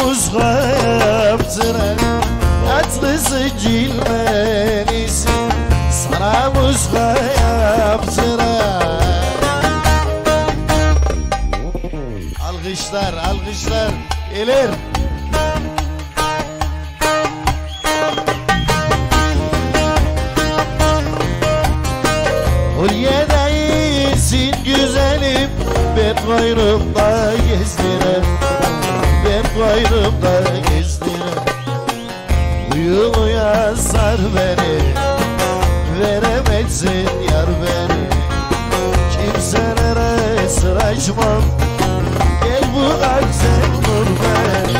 Sana muska yaptıran Tatlısı cilvenisi Sana muska yaptıran Alkışlar alkışlar. Gelir. Hulye'de iyisin güzelim Ben koynumda gezdirem. Ben koynumda gezdirem Uyumuya sar beni Veremezsin yar beni. Kimselere sıraşmam Gel bu sen vur beni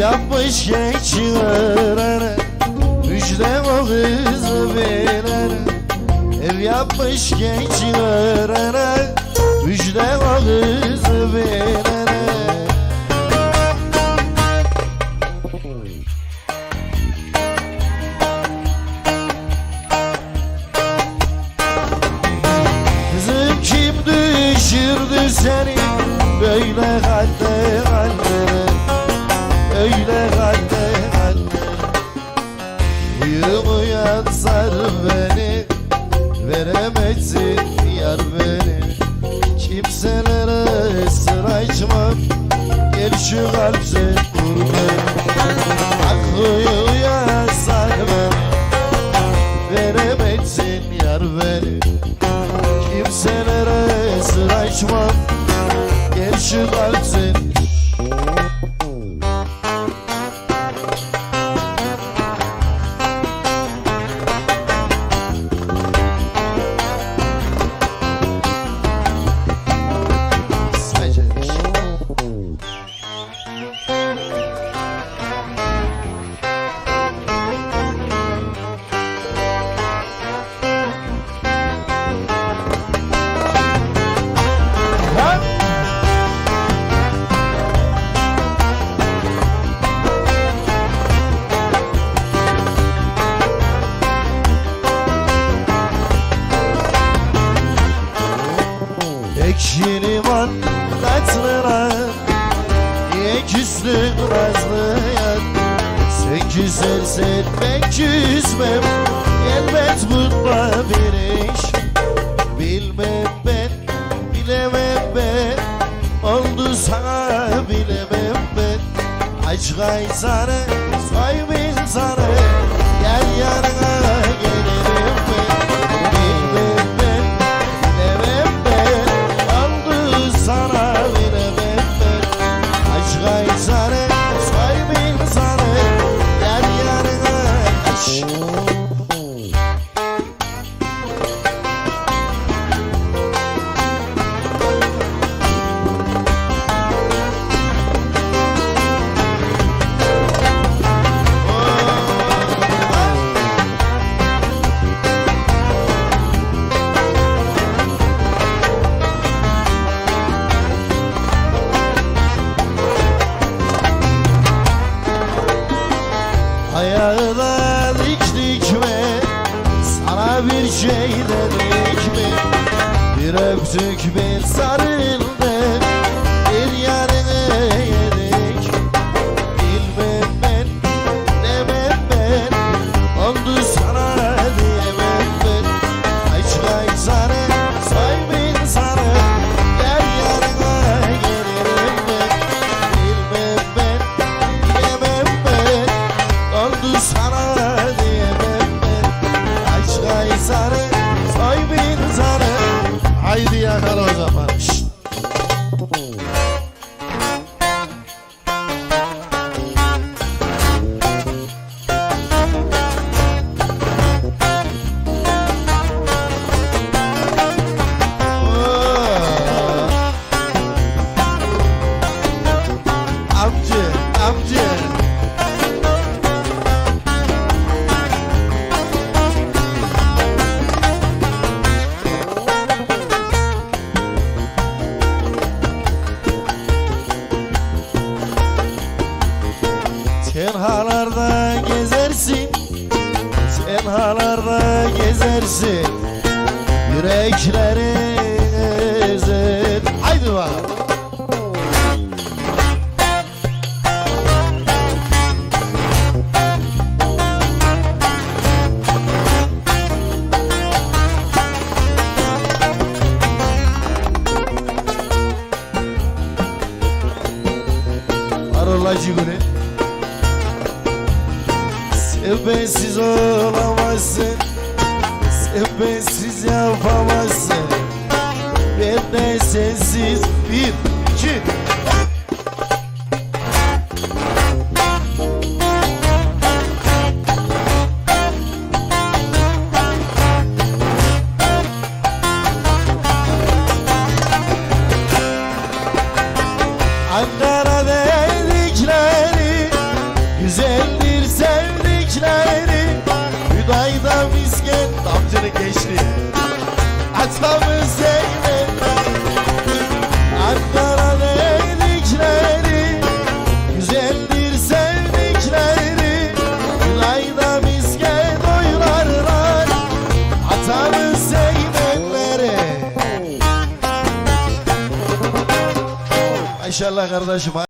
yapmış geçiyorana Müjde o kızı Ev yapmış geçiyorana Müjde o kızı Kızım kim düşürdü seni Böyle halde hallere Uyan sar beni Veremezsin yar beni. Kimselere sır açmam Gel şu kalp sen vur beni. Ak uyan sar beni Veremezsin yar beni. Kimselere sır açmam Gel şu kalp Niye küstün nazlıyan Sen küsersen ben küsmem Elbet bunda bir iş Bilmem ben, bilemem ben. Oldu sana bilemem ben. Aç kaysanı, soy bin sana Ayağına diktik mi? Sana bir şey dedik mi? Bir öptük bir sarıldık halarda gezersin. Sen halarda gezersin. Yüreklerin ezer. Haydi bakalım. Arolacı günü Sen bensiz olamazsın. Sen bensiz yapamazsın. Ben de sensiz Bir, iki kardeşim